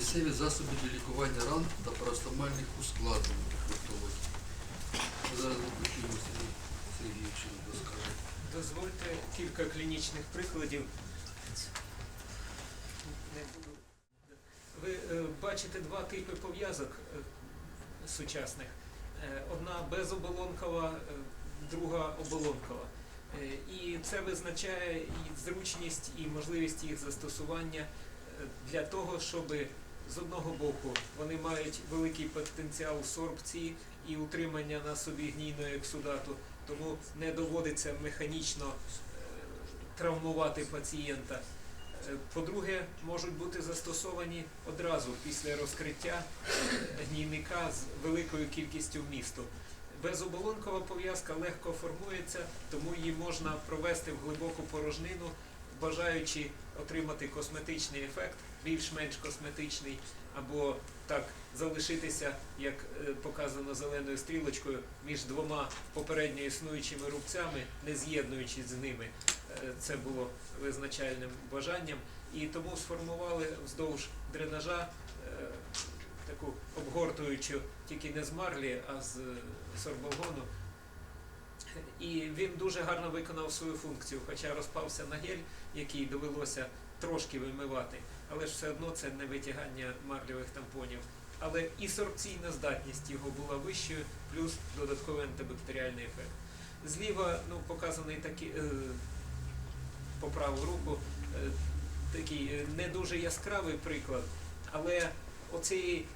місцеві засоби для лікування ран та парастомальних ускладнень хребтології. Зараз почуємо Сергій розкаже. Дозвольте кілька клінічних прикладів. Ви е, бачите два типи пов'язок е, сучасних. Е, Одна безоболонкова, друга оболонкова. І це визначає зручність і можливість їх застосування для того, щоб з одного боку вони мають великий потенціал сорбції і утримання на собі гнійного ексудату, тому не доводиться механічно е, травмувати пацієнта. Е, По-друге, можуть бути застосовані одразу після розкриття е, гнійника з великою кількістю вмісту. Безоболонкова пов'язка легко формується, тому її можна провести в глибоку порожнину, бажаючи отримати косметичний ефект, більш-менш косметичний, або так залишитися, як е, показано зеленою стрілочкою, між двома попередньо існуючими рубцями, не з'єднуючись з ними. Е, Це було визначальним бажанням. І тому сформували вздовж дренажа е, таку обгортуючу тільки не з марлі, а з сорболгону. І він дуже гарно виконав свою функцію, хоча розпався на гель, який довелося трошки вимивати, але ж все одно це не витягання марльових тампонів. Але і сорбційна здатність його була вищою, плюс додатковий антибактеріальний ефект. Зліва ну, показаний такий е, по праву руку е, такий е, не дуже яскравий приклад, але оцієї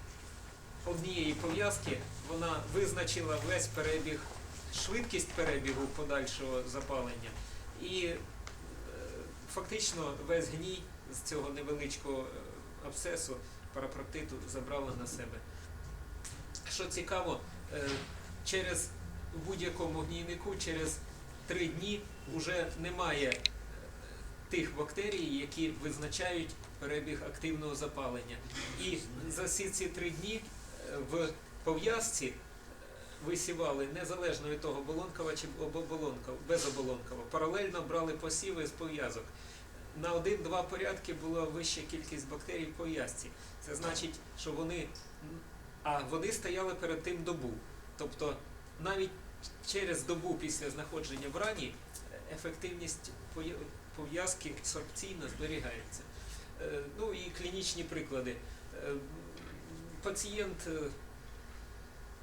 однієї пов'язки вона визначила весь перебіг, швидкість перебігу подальшого запалення і е, фактично весь гній з цього невеличкого е, абсцесу парапроктиту забрала на себе. Що цікаво, е, через будь-якому гнійнику через три дні вже немає е, тих бактерій, які визначають перебіг активного запалення. І за всі ці три дні в пов'язці висівали незалежно від того, болонкова чи оболонкова, безоболонкова. Паралельно брали посіви з пов'язок. На один-два порядки була вища кількість бактерій в пов'язці. Це значить, що вони, а вони стояли перед тим добу. Тобто навіть через добу після знаходження в рані ефективність пов'язки сорбційно зберігається. Е, Ну і клінічні приклади. Е, Пацієнт е,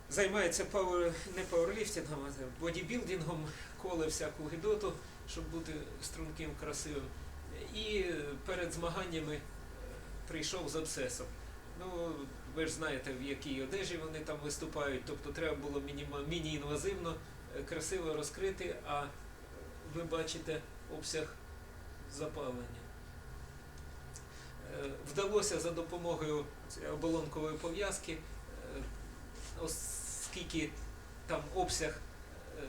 займається пауер, не пауерліфтингом, а бодібілдингом, коле всяку гидоту, щоб бути струнким, красивим. І перед змаганнями прийшов з абсцесом. Ну, ви ж знаєте, в якій одежі вони там виступають, тобто треба було міні-інвазивно, е, красиво розкрити, а ви бачите обсяг запалення. Е, Вдалося за допомогою оболонкової пов'язки, е, оскільки там обсяг е,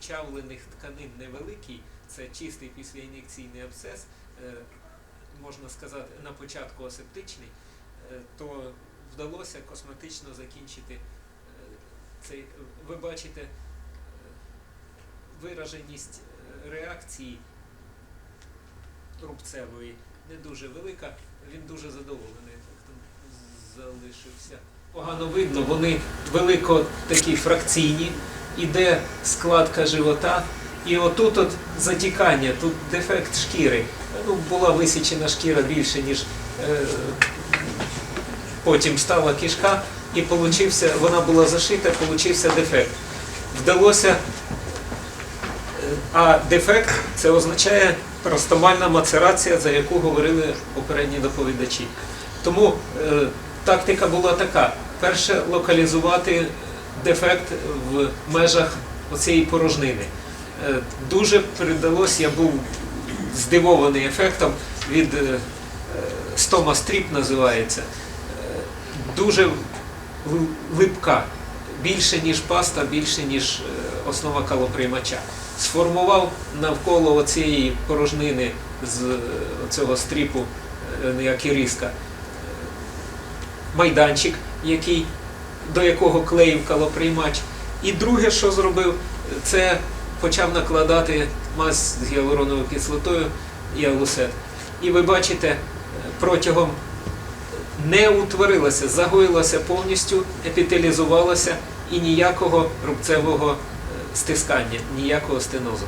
з розчавлених тканин невеликий, це чистий післяін'єкційний абсцес, е, можна сказати, на початку асептичний, е, то вдалося косметично закінчити е, цей. Ви бачите вираженість реакції рубцевої не дуже велика. Він дуже задоволений ефектом залишився. Погано видно, вони велико такі фракційні, іде складка живота, і отут от затікання, тут дефект шкіри. Ну, була висічена шкіра більше, ніж е, потім стала кишка, і получився, вона була зашита, получився дефект. Вдалося е, а дефект це означає простомальна мацерація, за яку говорили попередні доповідачі. Тому е, тактика була така: перше локалізувати дефект в межах оцієї порожнини. Е, дуже придалось, я був здивований ефектом від е, е, стома стріп називається. Е, дуже липка, більше ніж паста, більше ніж основа калоприймача. Сформував навколо цієї порожнини з цього стріпу, як і різка, майданчик, який, до якого клеїв калоприймач. І друге, що зробив, це почав накладати мазь з гіалуроновою кислотою і алусет. І ви бачите, е, протягом не утворилася, загоїлася повністю, епітелізувалася і ніякого рубцевого е, стискання, ніякого стенозу.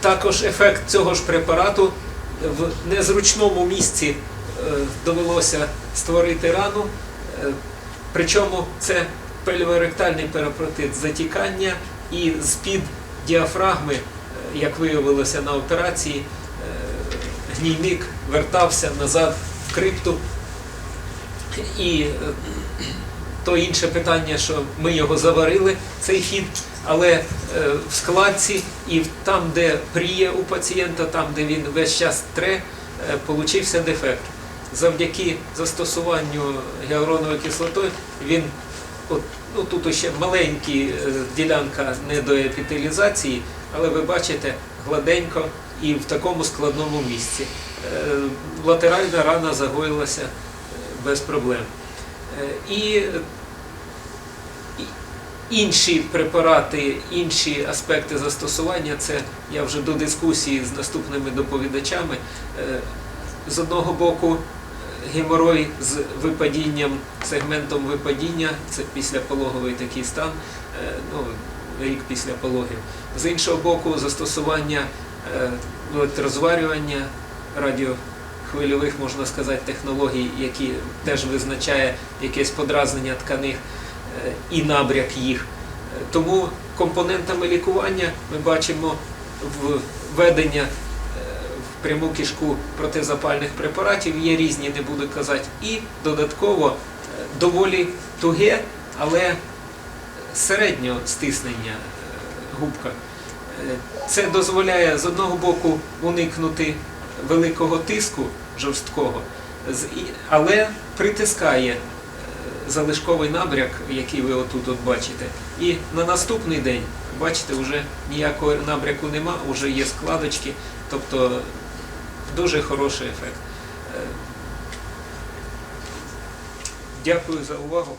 Також ефект цього ж препарату в незручному місці е, довелося створити рану. Е, Причому це пельворектальний перопротит затікання і з-під діафрагми, е, як виявилося на операції, гнійник вертався назад в крипту. І то інше питання, що ми його заварили, цей хід, але е, в складці і там, де пріє у пацієнта, там, де він весь час тре, е, получився дефект. Завдяки застосуванню гіалуронової кислоти він от, ну, тут ще маленька ділянка недоепітелізації, але ви бачите гладенько і в такому складному місці. Е, Латеральна рана загоїлася е, без проблем. Е, І інші препарати, інші аспекти застосування, це я вже до дискусії з наступними доповідачами. Е, З одного боку, геморой з випадінням, сегментом випадіння, це післяпологовий такий стан, е, ну, рік після пологів. З іншого боку, застосування електрозварювання, радіохвильових, можна сказати, технологій, які теж визначає якесь подразнення тканих е, і набряк їх. Е, Тому компонентами лікування ми бачимо введення е, в пряму кишку протизапальних препаратів, є різні, не буду казати, і додатково доволі туге, але середнього стиснення губка. Це дозволяє з одного боку уникнути великого тиску жорсткого, але притискає е, залишковий набряк, який ви отут от бачите. І на наступний день, бачите, вже ніякого набряку нема, вже є складочки, тобто дуже хороший ефект. Е, Дякую за увагу.